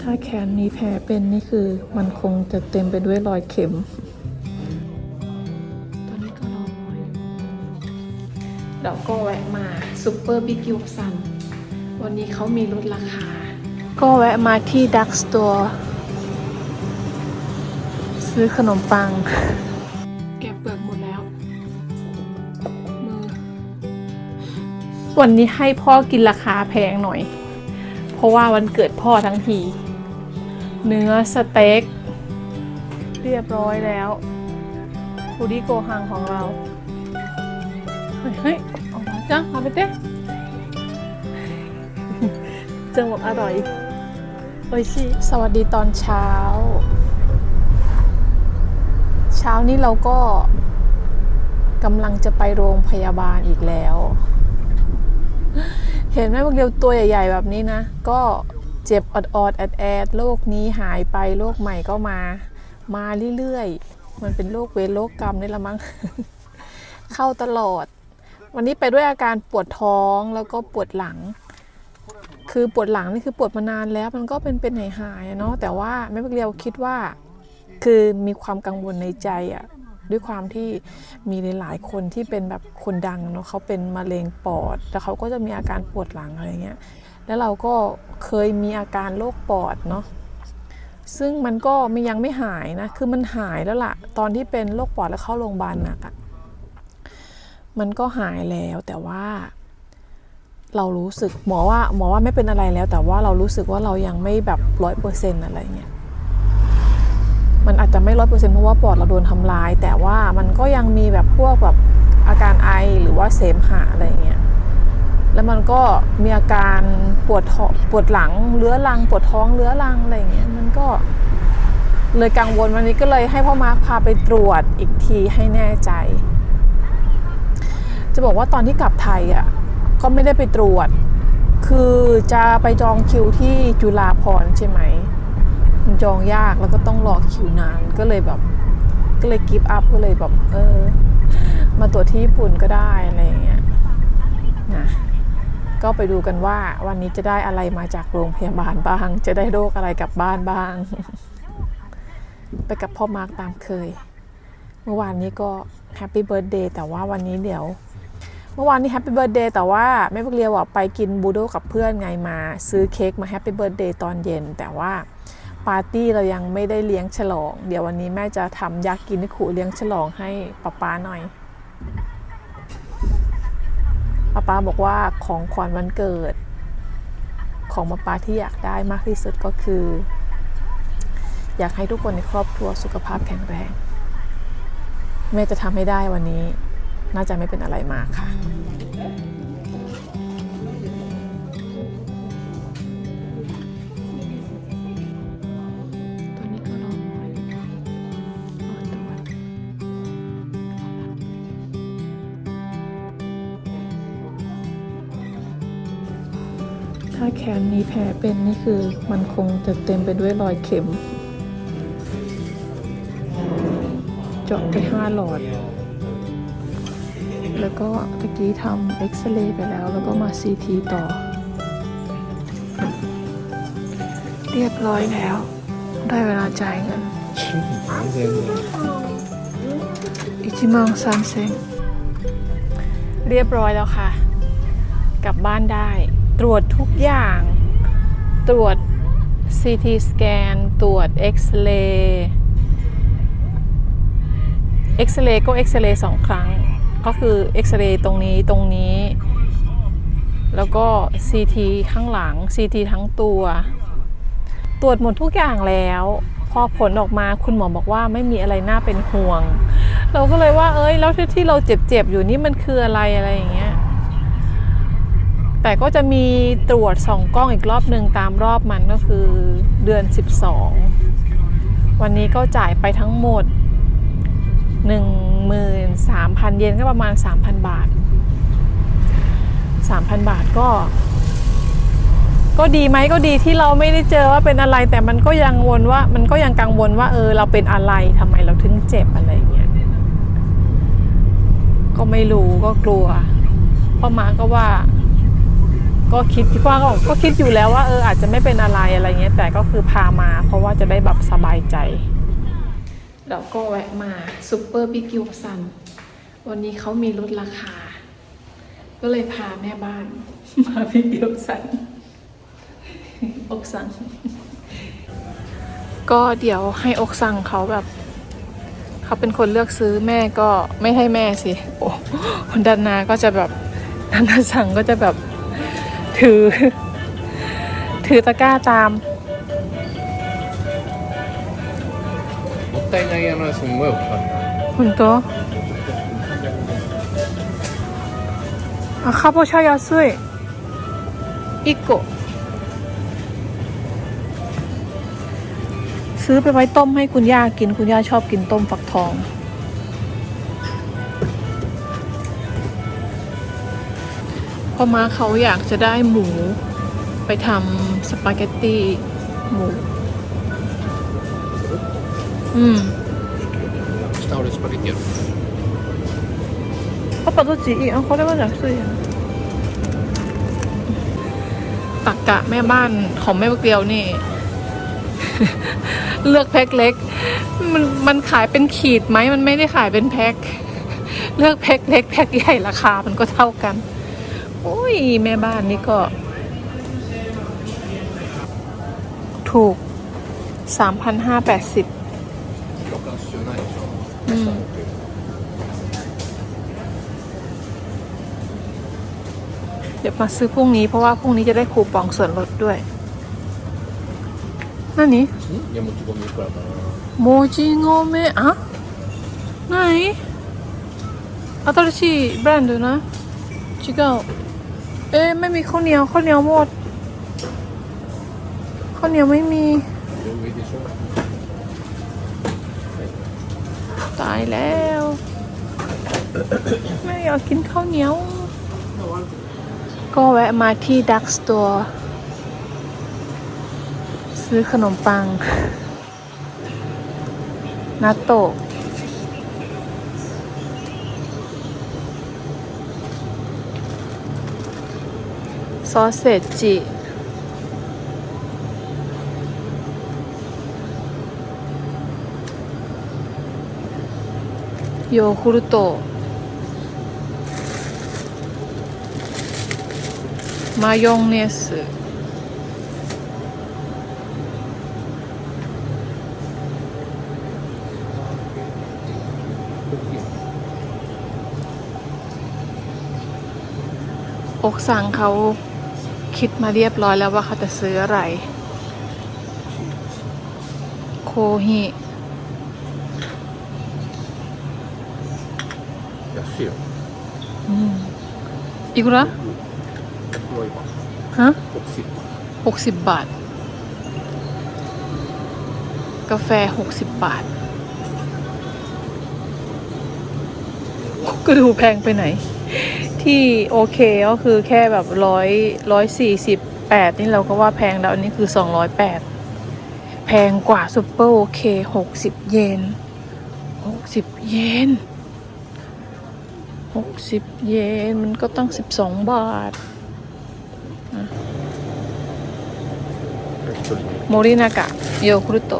ถ้าแขนมีแผลเป็นนี่คือมันคงจะเต็มไปด้วยรอยเข็ม ตอนนี้ก็รออยู่เดี๋ยวก็แวะมาซูเปอร์บิ๊กยูซันวันนี้เขามีลดราคา ก็แวะมาที่ดักสโตร์ซื้อขนมปัง แกะเปลือกหมดแล้ว มือ วันนี้ให้พ่อกินราคาแพงหน่อย เพราะว่าวันเกิดพ่อทั้งที เนื้อสเต็ก เรียบร้อยแล้วฟูดี้โกฮังของเรา เฮ้ยเฮ้ยออกมาจ้าเอาไปเต้จังหวะอร่อยโอ้ยชิสวัสดีตอนเช้า เช้านี้เราก็กำลังจะไปโรงพยาบาลอีกแล้ว เห็นไหมพวกเดียวตัวใหญ่ ๆ แบบนี้นะ ก็ เจ็บอดๆแอดแอดโรคนี้หายไปโรคใหม่ก็มา มาเรื่อยๆ มันเป็นโรคเวรโรคกรรมนี่ละมั้ง เข้าตลอด วันนี้ไปด้วยอาการปวดท้องแล้วก็ปวดหลัง คือปวดหลังนี่คือปวดมานานแล้ว มันก็เป็นเป็นหายหายเนาะ แต่ว่าแม่เพิกเรียวคิดว่า คือมีความกังวลในใจอะด้วยความที่มีหลายๆคนที่เป็นแบบคนดังเนาะเขาเป็นมะเร็งปอด แล้วเขาก็จะมีอาการปวดหลังอะไรเงี้ย แล้วเราก็เคยมีอาการโรคปอดเนาะซึ่งมันก็มยังไม่หายนะ คือมันหายแล้วล่ะ ตอนที่เป็นโรคปอดแล้วเข้าโรงพยาบาลหนักอะมันก็หายแล้วแต่ว่า เรารู้สึกหมอว่าหมอว่าไม่เป็นอะไรแล้ว แต่ว่าเรารู้สึกว่าเรายังไม่แบบร้อยเปอร์เซ็นต์อะไรเงี้ยมันอาจจะไม่ร้อยเปอร์เซ็นต์เพราะว่าปอดเราโดนทำลาย แต่ว่ามันก็ยังมีแบบพวกแบบอาการไอหรือว่าเสมหะอะไรเงี้ย แล้วมันก็มีอาการปวดท้องปวดหลังเรื้อรัง ปวดท้องเรื้อรังอะไรเงี้ยมันก็เลยกังวลวันนี้ก็เลยให้พ่อมาร์คพาไปตรวจอีกทีให้แน่ใจ จะบอกว่าตอนที่กลับไทยอะก็ไม่ได้ไปตรวจ คือจะไปจองคิวที่จุฬาภรใช่ไหมมันจองยากแล้วก็ต้องรอคิวนานก็เลยแบบก็เลยกิฟต์อัพก็เลยแบบเออ มาตรวจที่ญี่ปุ่นก็ได้อะไรอย่างเงี้ยนะ ก็ไปดูกันว่าวันนี้จะได้อะไรมาจากโรงพยาบาลบ้าง จะได้โรคอะไรกลับบ้านบ้าง ไปกับพ่อมาร์กตามเคย เมื่อวานนี้ก็แฮปปี้เบิร์ดเดย์แต่ว่าวันนี้เดี๋ยว เมื่อวานนี้แฮปปี้เบิร์ดเดย์แต่ว่าแม่พวกเรียวอะไปกินบูโดกับเพื่อนไงมา ซื้อเค้กมาแฮปปี้เบิร์ดเดย์ตอนเย็น แต่ว่าปาร์ตี้เรายังไม่ได้เลี้ยงฉลอง เดี๋ยววันนี้แม่จะทำยากินิคุเลี้ยงฉลองให้ป๊าป๊าหน่อย ป้าป้าบอกว่าของขวัญวันเกิด ของป้าป้าที่อยากได้มากที่สุดก็คือ อยากให้ทุกคนในครอบครัวสุขภาพแข็งแรงแม่จะทำให้ได้วันนี้ น่าจะไม่เป็นอะไรมากค่ะ ถ้าแขนมีแผลเป็นนี่คือมันคงจะเต็มไปด้วยรอยเข็ม เจาะไปห้าหลอด แล้วก็ตะกี้ทำเอ็กซเรย์ไปแล้ว แล้วก็มาซีทีต่อ เรียบร้อยแล้ว ได้เวลาจ่ายเงินอิจิมังซันเซงเรียบร้อยแล้วค่ะ กลับบ้านได้ ตรวจทุกอย่าง ตรวจ CT สแกนตรวจเอ็กซเรย์เอ็กซเรย์ก็เอ็กซเรย์สองครั้ง ก็คือเอ็กซเรย์ตรงนี้ตรงนี้ แล้วก็ CT ข้างหลัง CT ทั้งตัว ตรวจหมดทุกอย่างแล้ว พอผลออกมาคุณหมอบอกว่าไม่มีอะไรน่าเป็นห่วง เราก็เลยว่าเอ้ยแล้วที่ที่เราเจ็บๆอยู่นี่มันคืออะไรอะไรอย่างเงี้ย แต่ก็จะมีตรวจสองกล้องอีกรอบหนึ่งตามรอบมันก็คือเดือน 12 วันนี้ก็จ่ายไปทั้งหมด 13,000 เยนก็ประมาณ 3,000 บาท 3,000 บาทก็ ก็ดีไหมก็ดีที่เราไม่ได้เจอว่าเป็นอะไร แต่มันก็ยังวนว่ามันก็ยังกังวลว่าเออเราเป็นอะไรทำไมเราถึงเจ็บอะไรอย่างเงี้ยก็ไม่รู้ก็กลัวพ่อมาก็ว่า ก็คิดว่าก็คิดอยู่แล้วว่าเอออาจจะไม่เป็นอะไรอะไรเงี้ยแต่ก็คือพามา เพราะว่าจะได้แบบสบายใจแล้วก็แวะมาซูเปอร์บิ๊กยูซันวันนี้เขามีลดราคา ก็เลยพาแม่บ้าน มาบิ๊กยูซันอกซังก็เดี๋ยวให้อกซังเขาแบบเขาเป็นคนเลือกซื้อแม่ก็ไม่ให้แม่สิโอ้คนดันนาก็จะแบบดันนาสั่งก็จะแบบ ถือ ถือตะกร้าตาม もったいない穴がすんごい大きかった คุณโตะあかぼちゃ安い1個ซื้อไปไว้ต้มให้คุณย่ากิน คุณย่าชอบกินต้มฟักทอง พอมาเขาอยากจะได้หมู ไปทำสปาเกตตี้หมู อืม 下俺スパゲッティやる パパどっちいいあこれは安いやตักกะแม่บ้านของแม่เกลียวนี่ เลือกแพ็คเล็ก มันมันขายเป็นขีดไหมมันไม่ได้ขายเป็นแพ็ค เลือกแพ็คเล็กแพ็คใหญ่ราคามันก็เท่ากัน โอ้ย แม่บ้านนี่ก็ ถูกสามพันห้าแปดสิบ ロカッシュないでしょ อืม เดี๋ยวมาซื้อพรุ่งนี้เพราะว่าพรุ่งนี้จะได้คูปองส่วนลดด้วย นั่นนี่ んいやもち米いくらかなโมจิโงเมะอะไหน新しいแบรนด์ด้วยนะ違う เอ้ยไม่มีข้าวเหนียวข้าวเหนียวหมดข้าวเหนียวไม่มี ตายแล้ว ไม่อยากกินข้าวเหนียว ก็แวะมาที่ดักสโตร์ซื้อขนมปัง นาโต ซอสเซจจิ โยคุรุโตะ มายองเนสอกสั่งเขา คิดมาเรียบร้อยแล้วว่าเขาจะซื้ออะไร โคฮิ 安いよ อืมอีกละ 黒いわ ฮะ 60 หกสิบบาท กาแฟหกสิบบาท ก็ดูแพงไปไหน ที่โอเคก็คือแค่แบบร้อยร้อยสี่สิบแปดนี่เราก็ว่าแพงแล้วอันนี้คือสองร้อยแปดแพงกว่าซูเปอร์โอเคหกสิบเยนหกสิบเยนหกสิบเยนมันก็ตั้งสิบสองบาทโมรินากะโยคุรุโต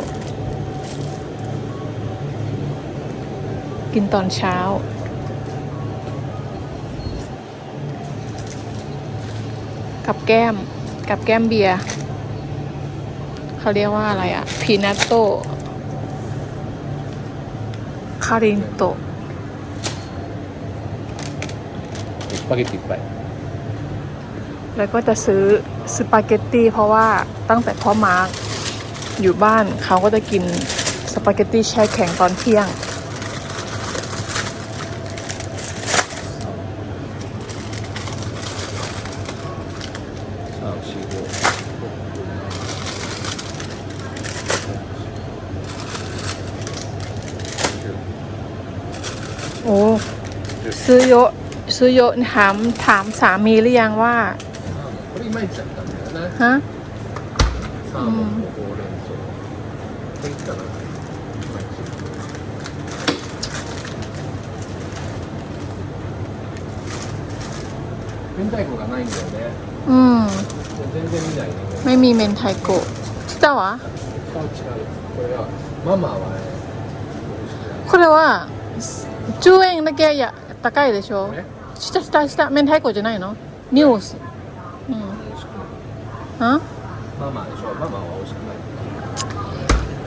กินตอนเช้า กับแก้ม กับแก้มเบียร์เขาเรียกว่าอะไรอะพีนัตโตคารินโตสปาเกตตีไป แล้วก็จะซื้อสปาเกตตี้เพราะว่าตั้งแต่พ่อมาร์กอยู่บ้านเขาก็จะกินสปาเกตตี้แช่แข็งตอนเที่ยง ซื้อเยอะซื้อเยอะถามถามสามีหรือยังว่า これいまいちだったんだよね ฮะ サーモンとほうれん草これいったらいまいち明太子がないんだよね อืม 全然見ないね ไม่มีเมนไทโกะ知ったわこれ違うこれはママはねこれは10円だけや 高いでしょえ下下下明太子じゃないのニュースうん美味しくないฮะ ママでしょママは美味しくない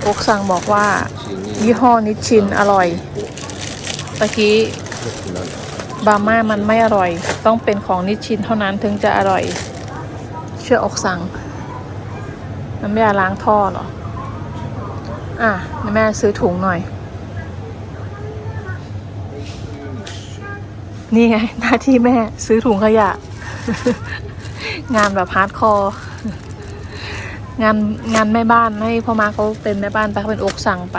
อกสั่งบอกว่า 1 2 ยี่ห้อนิชชินอร่อยตะกี้ 6 7 บาม่ามันไม่อร่อย ต้องเป็นของนิชชินเท่านั้นถึงจะอร่อย เชื่ออกสั่งมันไม่ล้างท่อเหรอ อ่ะแม่ซื้อถุงหน่อย นี่ไง หน้าที่แม่ซื้อถุงขยะ งานแบบฮาร์ดคอร์งานงานแม่บ้านให้พ่อมาเขาเป็นแม่บ้านไปเขาเป็นอกสั่งไป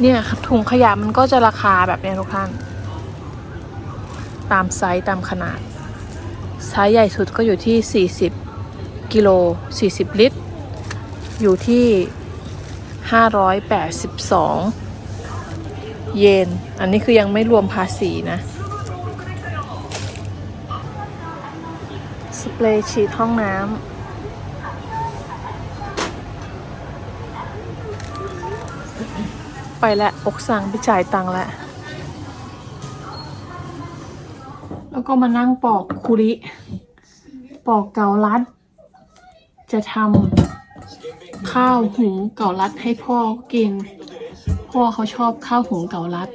เนี่ยครับถุงขยะมันก็จะราคาแบบนี้ทุกท่าน ตามไซส์ตามขนาด ไซส์ใหญ่สุดก็อยู่ที่ 40 กิโล 40 ลิตร อยู่ที่ 582 เยน อันนี้คือยังไม่รวมภาษีนะ สเปรย์ฉีดห้องน้ำไปแล้วอกสั่งไปจ่ายตังค์แล้ว แล้วก็มานั่งปอกคุริ ปอกเกาลัด จะทำ ข้าวหุงเกาลัดให้พ่อกิน พ่อเขาชอบข้าวหุงเกาลัด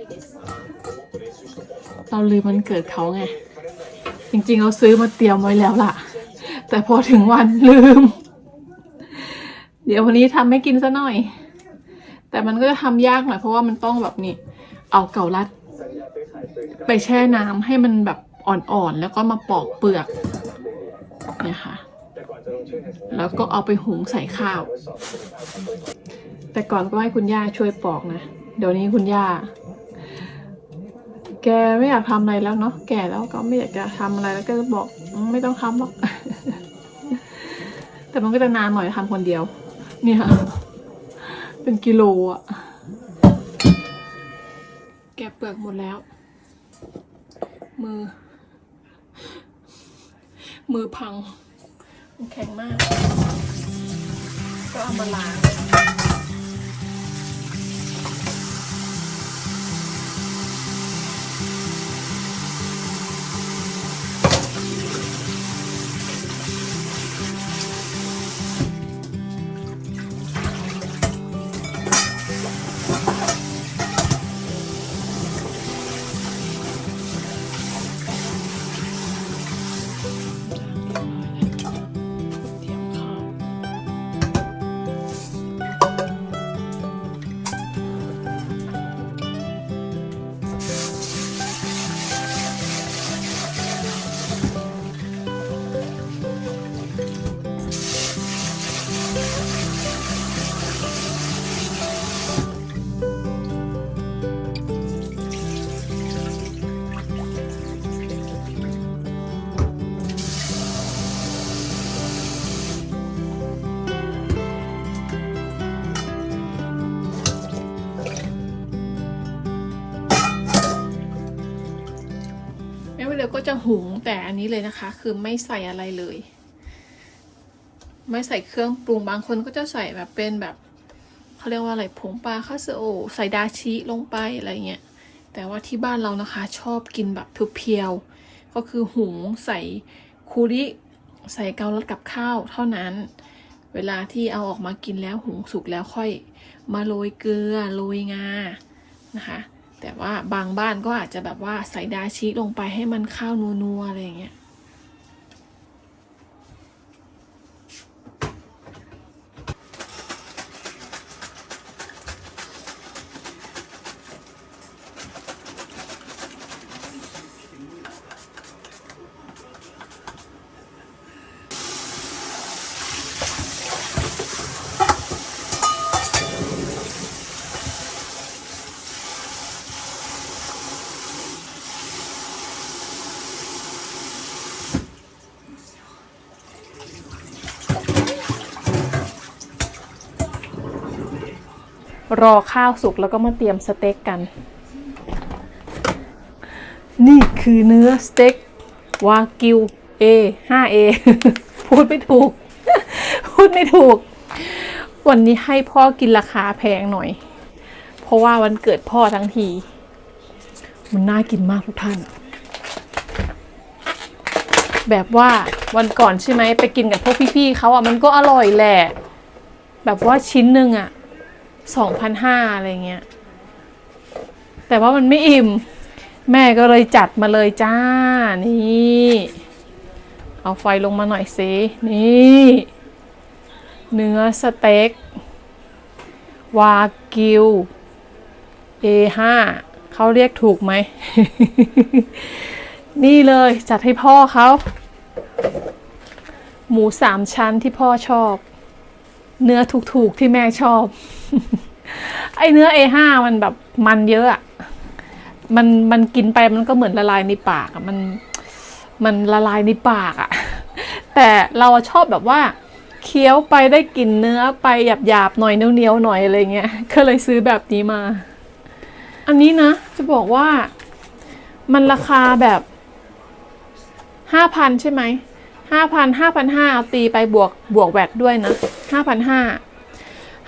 เราลืมมันเกิดเขาไง จริงๆเราซื้อมาเตรียมไว้แล้วล่ะ แต่พอถึงวันลืม เดี๋ยววันนี้ทำให้กินซะหน่อย แต่มันก็จะทำยากหน่อยเพราะว่ามันต้องแบบนี้ เอาเกาลัด ไปแช่น้ำให้มันแบบอ่อนๆ แล้วก็มาปอกเปลือกเนี่ยค่ะ แล้วก็เอาไปหุงใส่ข้าว แต่ก่อนก็ให้คุณย่าช่วยปอกนะ เดี๋ยวนี้คุณย่า แกไม่อยากทำอะไรแล้วเนาะ แก่แล้วก็ไม่อยากจะทำอะไรแล้วก็บอกไม่ต้องทำหรอก แต่มันก็จะนานหน่อยทำคนเดียว เนี่ย เป็นกิโลอะแกเปลือกหมดแล้ว มือ มือพัง แข็งมาก ก็เอามาล้าง แต่อันนี้เลยนะคะ คือไม่ใส่อะไรเลย ไม่ใส่เครื่องปรุงบางคนก็จะใส่แบบเป็นแบบเขาเรียกว่าอะไรผงปลาคาเซโอใส่ดาชิลงไปอะไรเงี้ยแต่ว่าที่บ้านเรานะคะ ชอบกินแบบเพียวๆก็คือหุงใส่คูริใส่เกาลัดกับข้าวเท่านั้น เวลาที่เอาออกมากินแล้วหุงสุกแล้วค่อย มาโรยเกลือโรยงานะคะ แต่ว่าบางบ้านก็อาจจะแบบว่าใส่ดาชิลงไปให้มันข้าวนัวๆอะไรอย่างเงี้ย รอข้าวสุกแล้วก็มาเตรียมสเต็กกัน นี่คือเนื้อสเต็กวากิว A 5A พูดไม่ถูก พูดไม่ถูก วันนี้ให้พ่อกินราคาแพงหน่อย เพราะว่าวันเกิดพ่อทั้งที มันน่ากินมากทุกท่าน แบบว่าวันก่อนใช่ไหมไปกินกับพวกพี่ๆเขาอะมันก็อร่อยแหละ แบบว่าชิ้นหนึ่งอะ สองพันห้าอะไรเงี้ย แต่ว่ามันไม่อิ่ม แม่ก็เลยจัดมาเลยจ้า นี่ เอาไฟลงมาหน่อยสินี่ เนื้อสเต็ก วากิว A5 เขาเรียกถูกไหม นี่เลยจัดให้พ่อเขา หมูสามชั้นที่พ่อชอบ เนื้อถูกๆที่แม่ชอบ ไอเนื้อ A5 มันแบบมันเยอะอะมันมันกินไปมันก็เหมือนละลายในปากอะมันมันละลายในปากอะแต่เราชอบแบบว่าเคี้ยวไปได้กลิ่นเนื้อไปหยาบๆหน่อยเนียวๆหน่อยอะไรเงี้ยก็เลยซื้อแบบนี้มา อันนี้นะ จะบอกว่ามันราคาแบบห้าพันใช่ไหม ห้าพันห้าพันห้าเอาตีไปบวกบวกแวดด้วยนะห้าพันห้า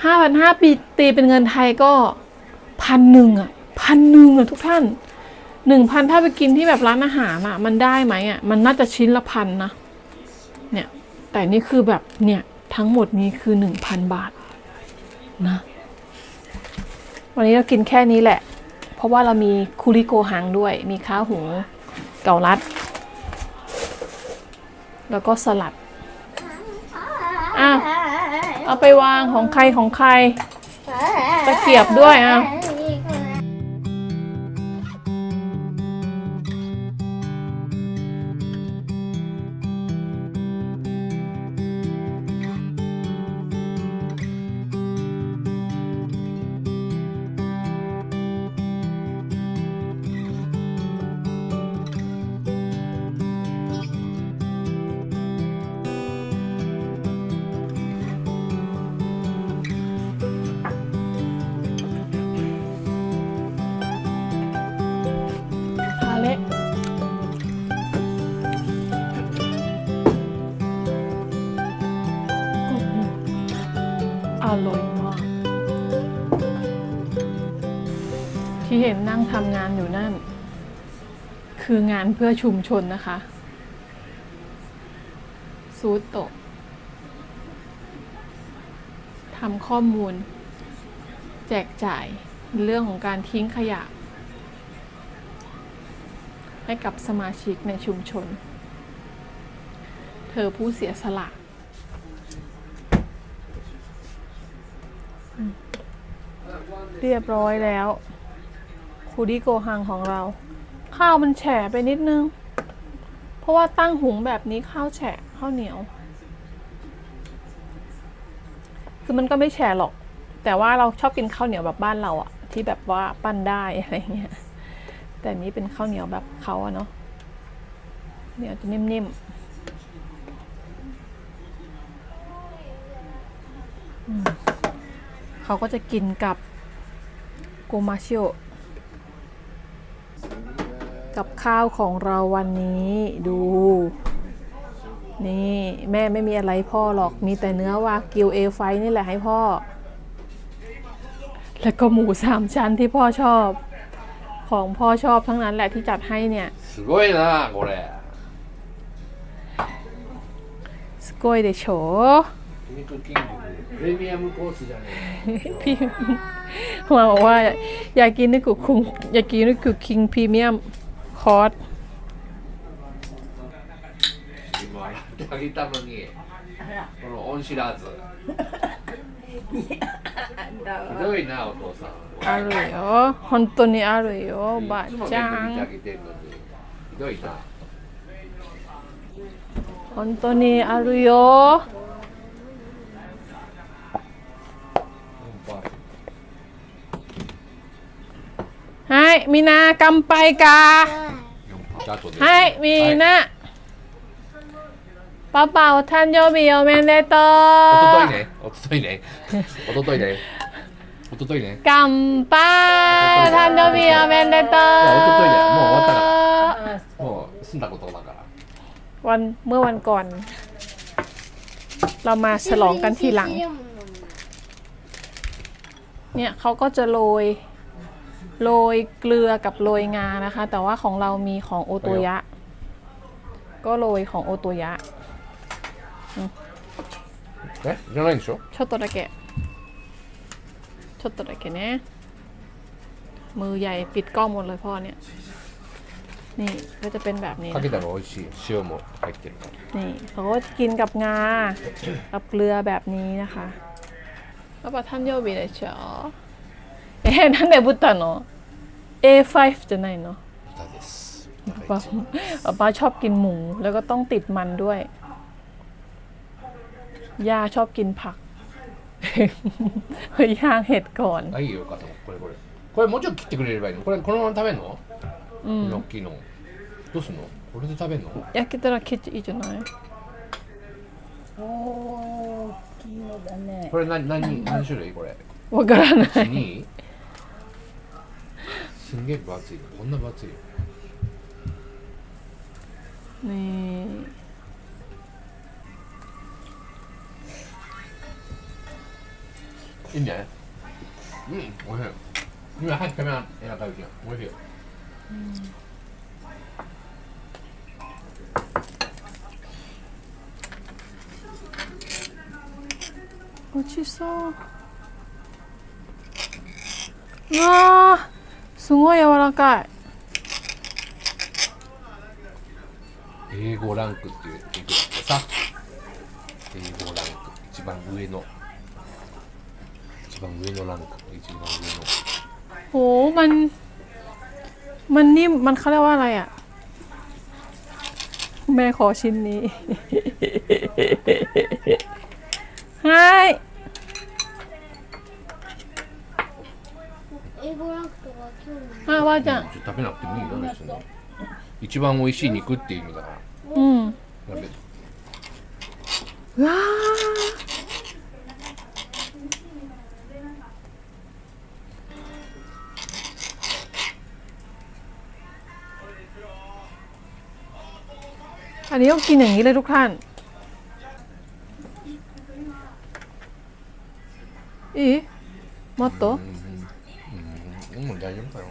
ห้าพันห้าปีตีเป็นเงินไทยก็พันหนึ่งอะพันหนึ่งอะทุกท่านหนึ่งพันถ้าไปกินที่แบบร้านอาหารอะ มันได้ไหมอะมันน่าจะชิ้นละพันนะเนี่ยแต่นี่คือแบบเนี่ยทั้งหมดนี้คือหนึ่งพันบาทนะวันนี้เรากินแค่นี้แหละ เพราะว่าเรามีคูริโกหังด้วย มีข้าวหุงเกาลัด แล้วก็สลัด อ้าว เอาไปวางของใครของใคร ตะเกียบด้วยอะทานอยู่นั่น คืองานเพื่อชุมชนนะคะ ซูโตะทำข้อมูล แจกจ่ายเรื่องของการทิ้งขยะ ให้กับสมาชิกในชุมชน เธอผู้เสียสละเรียบร้อยแล้ว คูดิโกฮังของเรา ข้าวมันแฉะไปนิดนึง เพราะว่าตั้งหุงแบบนี้ข้าวแฉะข้าวเหนียว คือมันก็ไม่แฉะหรอก แต่ว่าเราชอบกินข้าวเหนียวแบบบ้านเราอะที่แบบว่าปั้นได้อะไรเงี้ยแต่นี้เป็นข้าวเหนียวแบบเขาอะเนาะเหนียวจะนิ่มๆเขาก็จะกินกับโกมาชิโอ กับข้าวของเราวันนี้ดู นี่แม่ไม่มีอะไรพ่อหรอกมีแต่เนื้อวากิวเอไฟนี่แหละให้พ่อ แล้วก็หมูสามชั้นที่พ่อชอบ ของพ่อชอบทั้งนั้นแหละที่จัดให้เนี่ย すごいなこれ สโกยเดโช 肉キングプレミアムコースじゃね พี่มาบอกว่า อยากกินนึกกุคุงอยากกินนึกกุคิงพรีเมียม คอร์ส え今洗ってあげたのにこのオンシラーズひどいなお父さん อร่อยอ๋อฮอนโตนี่อร่อยอ๋อบะ いつも จั 面 ง 倒見てあげてんのにひどいな ฮอนโตนี่อร่อยอ๋อ 本当 ให้มีนากำไปกา じ ゃあ後で ให้มีนะป้าเป่าท่านโยบิโอเมนเดโต おとといねおとといねおとといねおとといね กำป้าท่านโยบิโอเมนเดโต いや一昨日だよもう終わったか もう済んだことだから วันเมื่อวันก่อน เรามาฉลองกันทีหลัง เนี่ยเขาก็จะโรย โรยเกลือกับโรยงานะคะ แต่ว่าของเรามีของโอโตยะ ก็โรยของโอโตยะ えじゃないんでしょちょっとだけちょっとだけね มือใหญ่ปิดกล้องหมดเลยพ่อเนี่ย นี่ก็จะเป็นแบบนี้ か นะ けた คะ ら美味しい塩も入ってるから นี่เขาก็จะกินกับงา กับเกลือแบบนี้นะคะแล้วปะท่านโยบิเลยเชียว เอ๊ะนั่นเดบุตะเนาะ A5 จะไหนเนาะ 豚です ป้าป้าชอบกินหมู แล้วก็ต้องติดมันด้วย ย่าชอบกินผัก ย่างเห็ดก่อน あいいよかとこれこれこれもうちょっと切ってくれればいいのこれこのまま食べんのうん大きいのどうすんのこれで食べんの焼けたら切っていいじゃない大きいのだねこれ何何何種類これわからない。 쓰는 게 맞지. 겁나 맞지. 네. 있네. 음, 오해. 이거 한 개만 해나가 이게 오해. 멋있어. 와. すごい柔らかい。 A5 ランクっていう肉ってさ A5 ランク一番上の一番上のランク一番上の โหมัน มันนิ่ม มันเขาเรียกว่าอะไรอ่ะ แม่ขอชิ้นนี้ ให้ 英語ランクとか興味ない。 ให้ว่าจะ ちょっと食べなくてもいいよ別に一番美味しい肉っていう意味だから อืม 食べうわーอันนี้ต้องกินอย่างนี้เลยทุกท่าน อีมอตโต う やるだろ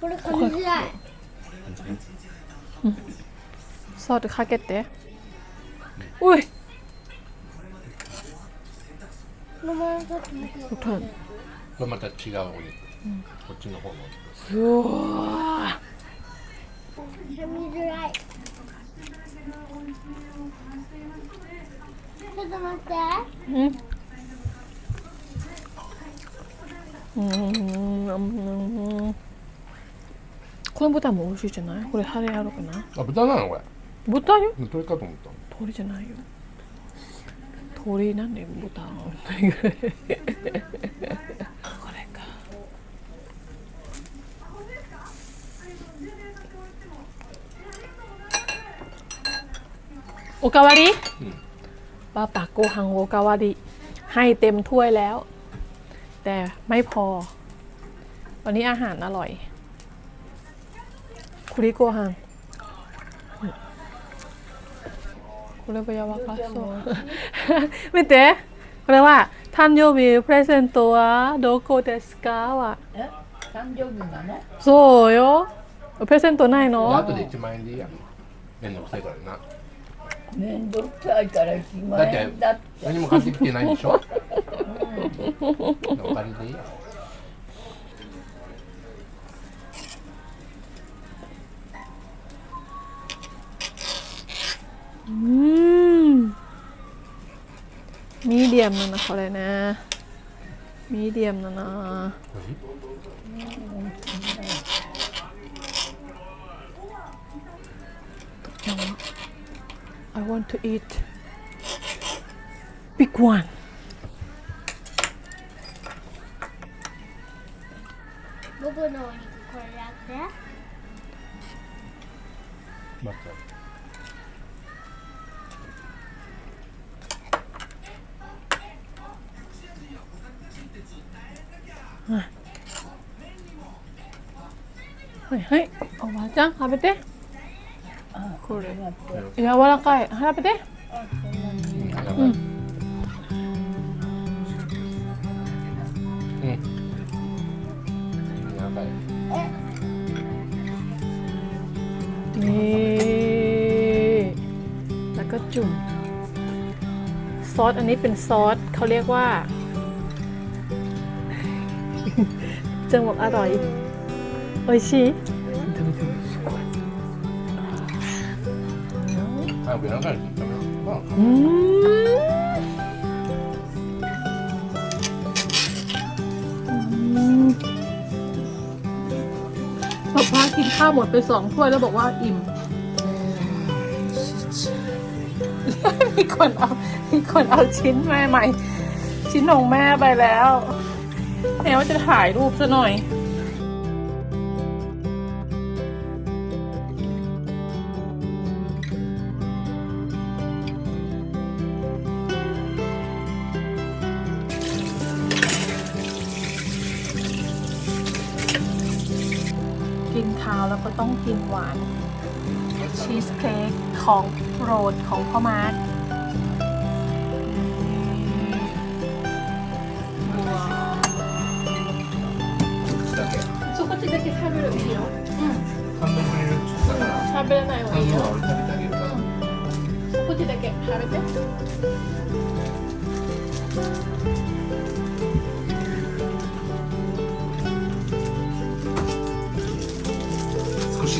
これ噛みづらいかけて。おい。これまた違うお肉、うん、こっちの方のお肉づらいちょっと待って。うん。豚も美味しいじゃないこれタレあるかなあ豚なのこれ豚よ鳥かと思った鳥じゃないよ鳥なんで豚これかโอกาวาริป้าปากโกฮังโอกาวาริให้เต็มถ้วยแล้ว แต่ไม่พอ วันนี้อาหารอร่อย 栗ご飯、うん、これもやわかそう。見て。これは誕生日プレゼントはどこですか？は。え？誕生日なの？そうよ。プレゼントないの？後で1万円でいいや。面倒くさいからな。面倒くさいから1万円だって。何も買ってきてないでしょ、うん、お金でいいや。うん。ミディアムだな、これね。ミディアムだな。とっちゃんは I want to eat big one. 僕のお肉これだって。 はいはいおばあちゃん食べてあこれありがとう柔らかい食べてあそんなにやばいうんうんやばい นี่แล้วก็จุ่ม ซอสอันนี้เป็นซอสเขาเรียกว่า จังหวะอร่อย โออิชิ早くやらないとダメまあ อืมป๊าป้ากินข้าวหมดไปสองถ้วยแล้วบอกว่าอิ่ม มีคนเอา มีคนเอาชิ้นแม่ใหม่ ชิ้นของแม่ไปแล้วแม่ว่าจะถ่ายรูปซะหน่อย ต้องกินหวาน ชีสเค้กของโปรดของพ่อมาร์คだけそこだけ食べるいいよ半分くれるって言ったから食べれない方がいいよ半分は俺食べてあげるからそこだけ食べて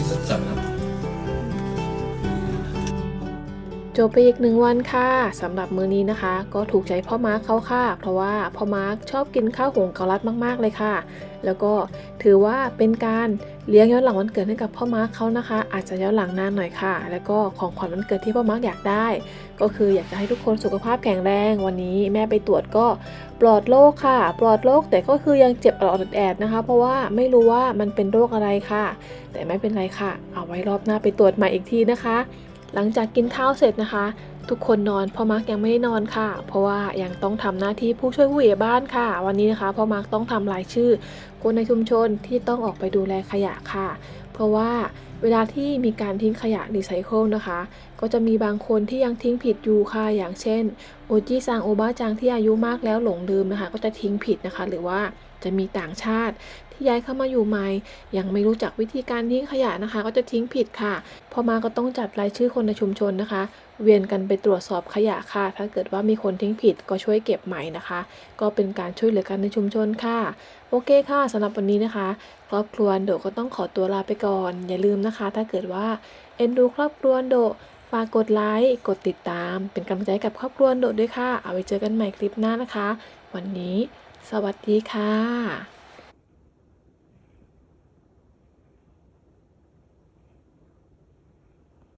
是怎么 จบไปอีกหนึ่งวันค่ะสำหรับมื้อนี้นะคะ ก็ถูกใจพ่อมาร์คเขาค่ะ เพราะว่าพ่อมาร์คชอบกินข้าวหงเกาลัดมากๆเลยค่ะ แล้วก็ถือว่าเป็นการเลี้ยงย้อนหลังวันเกิดให้กับพ่อมาร์คเขานะคะ อาจจะย้อนหลังนานหน่อยค่ะ แล้วก็ของขวัญวันเกิดที่พ่อมาร์คอยากได้ ก็คืออยากจะให้ทุกคนสุขภาพแข็งแรง วันนี้แม่ไปตรวจก็ปลอดโรคค่ะ ปลอดโรคแต่ก็คือยังเจ็บออดแอดๆนะคะ เพราะว่าไม่รู้ว่ามันเป็นโรคอะไรค่ะ แต่ไม่เป็นไรค่ะ เอาไว้รอบหน้าไปตรวจใหม่อีกทีนะคะ หลังจากกินข้าวเสร็จนะคะ ทุกคนนอนพ่อมาร์กยังไม่ได้นอนค่ะ เพราะว่ายังต้องทำหน้าที่ผู้ช่วยผู้ใหญ่บ้านค่ะ วันนี้นะคะพ่อมาร์กต้องทำรายชื่อ คนในชุมชนที่ต้องออกไปดูแลขยะค่ะ เพราะว่าเวลาที่มีการทิ้งขยะรีไซเคิลนะคะ ก็จะมีบางคนที่ยังทิ้งผิดอยู่ค่ะ อย่างเช่นโอจิซังโอบาจังที่อายุมากแล้วหลงลืมนะคะ ก็จะทิ้งผิดนะคะ หรือว่าจะมีต่างชาติ ที่ย้ายเข้ามาอยู่ใหม่ ยังไม่รู้จักวิธีการทิ้งขยะนะคะ ก็จะทิ้งผิดค่ะ พอมาก็ต้องจัดรายชื่อคนในชุมชนนะคะ เวียนกันไปตรวจสอบขยะค่ะ ถ้าเกิดว่ามีคนทิ้งผิดก็ช่วยเก็บใหม่นะคะ ก็เป็นการช่วยเหลือกันในชุมชนค่ะ โอเคค่ะสำหรับวันนี้นะคะ ครอบครัวโดก็ต้องขอตัวลาไปก่อน อย่าลืมนะคะ ถ้าเกิดว่าเอ็นดูครอบครัวโดฝากกดไลค์ กดติดตาม เป็นกำลังใจกับครอบครัวโดด้วยค่ะ เอาไว้เจอกันใหม่คลิปหน้านะคะ วันนี้ สวัสดีค่ะ